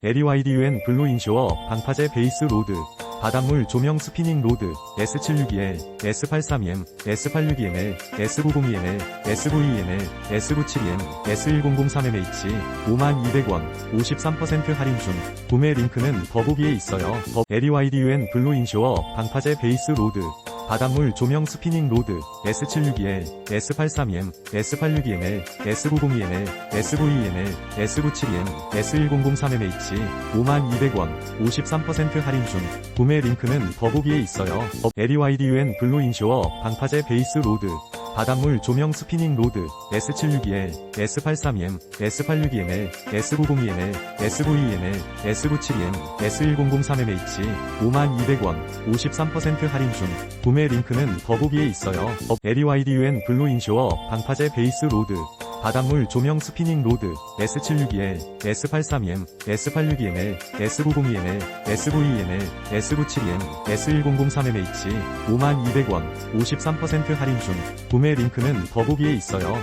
LEYDUN 블루 인쇼어 방파제 베이스 로드 바닷물 조명 스피닝 로드 S762L, S832M, S862ML, S902ML, S922ML, S972M, S1003MH 52,200원 53% 할인 중 구매 링크는 더보기에 있어요. 더 LEYDUN 블루 인쇼어 방파제 베이스 로드 바닷물 조명 스피닝 로드 S762L, S832M, S862ML, S902ML, S922ML, S972M, S1003MH 52,200원 53% 할인 중 구매 링크는 더보기에 있어요. LEYDUN 블루 인쇼어 방파제 베이스 로드 바닷물 조명 스피닝 로드 S762L, S832M, S862ML, S902ML, S922ML, S972M, S1003MH 52,200원 53% 할인 중 구매 링크는 더보기에 있어요. LEYDUN 블루 인쇼어 방파제 베이스 로드 바닷물 조명 스피닝 로드 S762L, S832M, S862ML, S902ML, S922ML, S972M, S1003MH 52,200원 53% 할인 중 구매 링크는 더보기에 있어요.